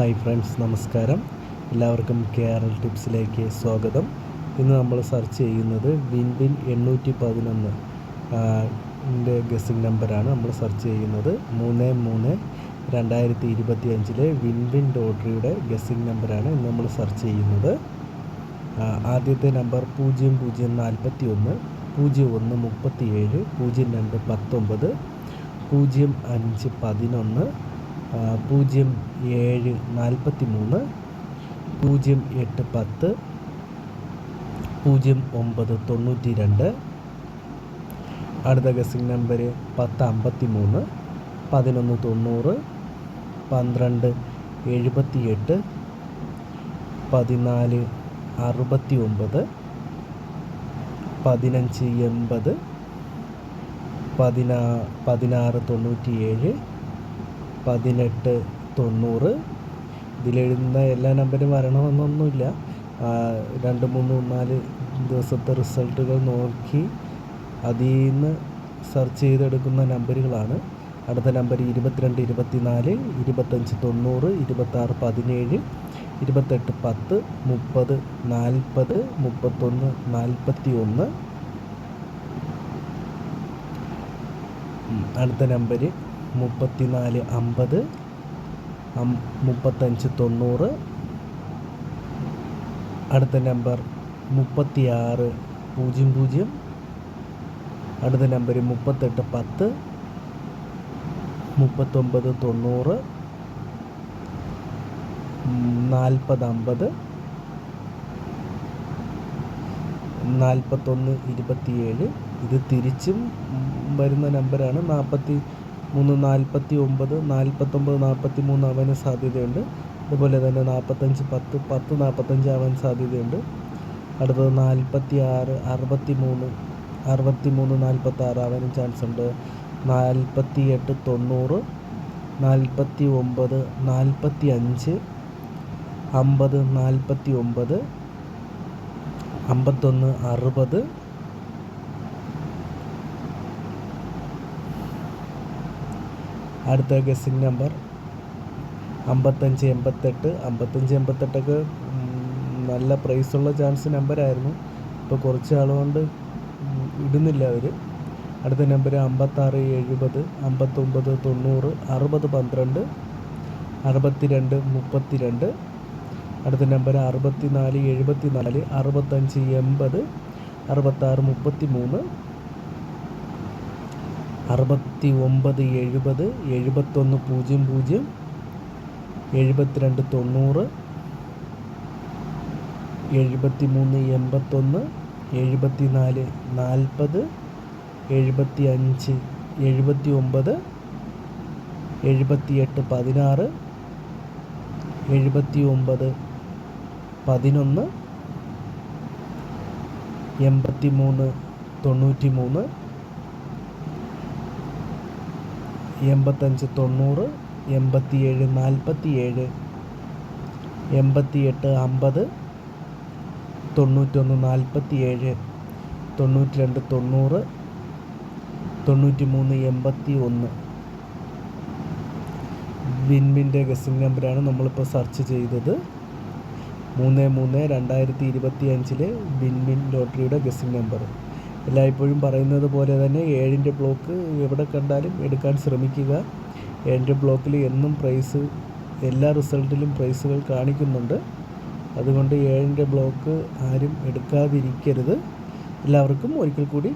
Hi friends നമസ്കാരം. എല്ലാവർക്കും K R L ടിപ്സിലേക്ക് സ്വാഗതം. ഇന്ന് നമ്മൾ സെർച്ച് ചെയ്യുന്നത് വിൻ വിൻ എണ്ണൂറ്റി പതിനൊന്ന് ന്റെ ഗസ്സിംഗ് നമ്പറാണ് നമ്മൾ സെർച്ച് ചെയ്യുന്നത്. മൂന്ന് മൂന്ന് രണ്ടായിരത്തി ഇരുപത്തി അഞ്ചിലെ വിൻ വിൻ ലോട്ടറിയുടെ ഗസ്സിംഗ് നമ്പറാണ് ഇന്ന് നമ്മൾ സെർച്ച് ചെയ്യുന്നത്. ആദ്യത്തെ നമ്പർ പൂജ്യം പൂജ്യം നാൽപ്പത്തി ഒന്ന് പൂജ്യം ഒന്ന് മുപ്പത്തി ഏഴ് പൂജ്യം രണ്ട് പത്തൊമ്പത് പൂജ്യം അഞ്ച് പതിനൊന്ന് പൂജ്യം ഏഴ് നാൽപ്പത്തി മൂന്ന് പൂജ്യം എട്ട് പത്ത് പൂജ്യം ഒമ്പത് തൊണ്ണൂറ്റി രണ്ട് അടുത്ത ഗസിംഗ് നമ്പർ പത്ത് അമ്പത്തി മൂന്ന് പതിനൊന്ന് തൊണ്ണൂറ് പന്ത്രണ്ട് എഴുപത്തി എട്ട് പതിനാല് അറുപത്തി ഒമ്പത് പതിനഞ്ച് എൺപത് പതിനാ പതിനാറ് തൊണ്ണൂറ്റി ഏഴ് പതിനെട്ട് തൊണ്ണൂറ്. ഇതിലെഴുതുന്ന എല്ലാ നമ്പരും വരണമെന്നൊന്നുമില്ല. രണ്ട് മൂന്ന് നാല് ദിവസത്തെ റിസൾട്ടുകൾ നോക്കി അതിൽ നിന്ന് സെർച്ച് ചെയ്തെടുക്കുന്ന നമ്പറുകളാണ് അടുത്ത നമ്പർ ഇരുപത്തിരണ്ട് ഇരുപത്തിനാല് ഇരുപത്തഞ്ച് തൊണ്ണൂറ് ഇരുപത്താറ് പതിനേഴ് ഇരുപത്തെട്ട് പത്ത് മുപ്പത് നാൽപ്പത് മുപ്പത്തൊന്ന് നാൽപ്പത്തി ഒന്ന് അടുത്ത നമ്പർ മുപ്പത്തിനാല് അമ്പത് മുപ്പത്തഞ്ച് തൊണ്ണൂറ്. അടുത്ത നമ്പർ മുപ്പത്തിയാറ് പൂജ്യം പൂജ്യം. അടുത്ത നമ്പർ മുപ്പത്തെട്ട് പത്ത് മുപ്പത്തൊമ്പത് തൊണ്ണൂറ് നാൽപ്പത് അമ്പത് നാൽപ്പത്തൊന്ന് ഇരുപത്തിയേഴ്. ഇത് തിരിച്ചും വരുന്ന നമ്പറാണ് നാൽപ്പത്തി മൂന്ന് നാൽപ്പത്തി ഒമ്പത് നാൽപ്പത്തൊമ്പത് നാൽപ്പത്തി മൂന്ന് ആവാൻ സാധ്യതയുണ്ട്. അതുപോലെ തന്നെ നാൽപ്പത്തഞ്ച് പത്ത് പത്ത് നാൽപ്പത്തഞ്ച് ആവാൻ സാധ്യതയുണ്ട്. അടുത്തത് നാൽപ്പത്തി ആറ് അറുപത്തി മൂന്ന് അറുപത്തി മൂന്ന് നാൽപ്പത്തി ആറ് ആവാനും ചാൻസ് ഉണ്ട്. നാൽപ്പത്തി എട്ട് തൊണ്ണൂറ് നാൽപ്പത്തി ഒമ്പത് നാൽപ്പത്തി അഞ്ച് അമ്പത് നാൽപ്പത്തി ഒമ്പത് അമ്പത്തൊന്ന് അറുപത് അടുത്ത ഗസിൻ നമ്പർ അമ്പത്തഞ്ച് എൺപത്തെട്ട് അമ്പത്തഞ്ച് എൺപത്തെട്ടൊക്കെ നല്ല പ്രൈസുള്ള ചാൻസ് നമ്പറായിരുന്നു ഇപ്പോൾ കുറച്ച് ആളുകൊണ്ട് ഇടുന്നില്ല അവർ അടുത്ത നമ്പർ അമ്പത്താറ് എഴുപത് അമ്പത്തൊമ്പത് തൊണ്ണൂറ് അറുപത് പന്ത്രണ്ട് അറുപത്തി രണ്ട് മുപ്പത്തി രണ്ട് അടുത്ത നമ്പർ അറുപത്തി നാല് എഴുപത്തി നാല് അറുപത്തഞ്ച് എൺപത് അറുപത്താറ് മുപ്പത്തി മൂന്ന് അറുപത്തി ഒമ്പത് എഴുപത് എഴുപത്തൊന്ന് പൂജ്യം പൂജ്യം എഴുപത്തിരണ്ട് തൊണ്ണൂറ് എഴുപത്തി മൂന്ന് എൺപത്തൊന്ന് എഴുപത്തി നാല് നാൽപ്പത് എഴുപത്തി അഞ്ച് എഴുപത്തി ഒമ്പത് എഴുപത്തി എട്ട് പതിനാറ് എഴുപത്തി ഒമ്പത് പതിനൊന്ന് എൺപത്തി മൂന്ന് തൊണ്ണൂറ്റി മൂന്ന് എൺപത്തഞ്ച് തൊണ്ണൂറ് എൺപത്തിയേഴ് നാൽപ്പത്തിയേഴ് എൺപത്തിയെട്ട് അമ്പത് തൊണ്ണൂറ്റൊന്ന് നാൽപ്പത്തിയേഴ് തൊണ്ണൂറ്റി രണ്ട് തൊണ്ണൂറ് തൊണ്ണൂറ്റി മൂന്ന് എൺപത്തി ഒന്ന് വിൻവിന്റെ ഗസിംഗ് നമ്പറാണ് നമ്മളിപ്പോൾ സെർച്ച് ചെയ്തത്. മൂന്ന് മൂന്ന് രണ്ടായിരത്തി ഇരുപത്തി അഞ്ചിലെ വിൻവിൻ ലോട്ടറിയുടെ ഗസിംഗ് നമ്പർ എല്ലായ്പ്പോഴും പറയുന്നത് പോലെ തന്നെ ഏഴിന്റെ ബ്ലോക്ക് എവിടെ കണ്ടാലും എടുക്കാൻ ശ്രമിക്കുക. ഏഴിന്റെ ബ്ലോക്കിൽ എന്നും പ്രൈസ് എല്ലാ റിസൾട്ടിലും പ്രൈസുകൾ കാണിക്കുന്നുണ്ട്. അതുകൊണ്ട് ഏഴിന്റെ ബ്ലോക്ക് ആരും എടുക്കാതിരിക്കരുത്. എല്ലാവർക്കും ഒരിക്കൽ കൂടി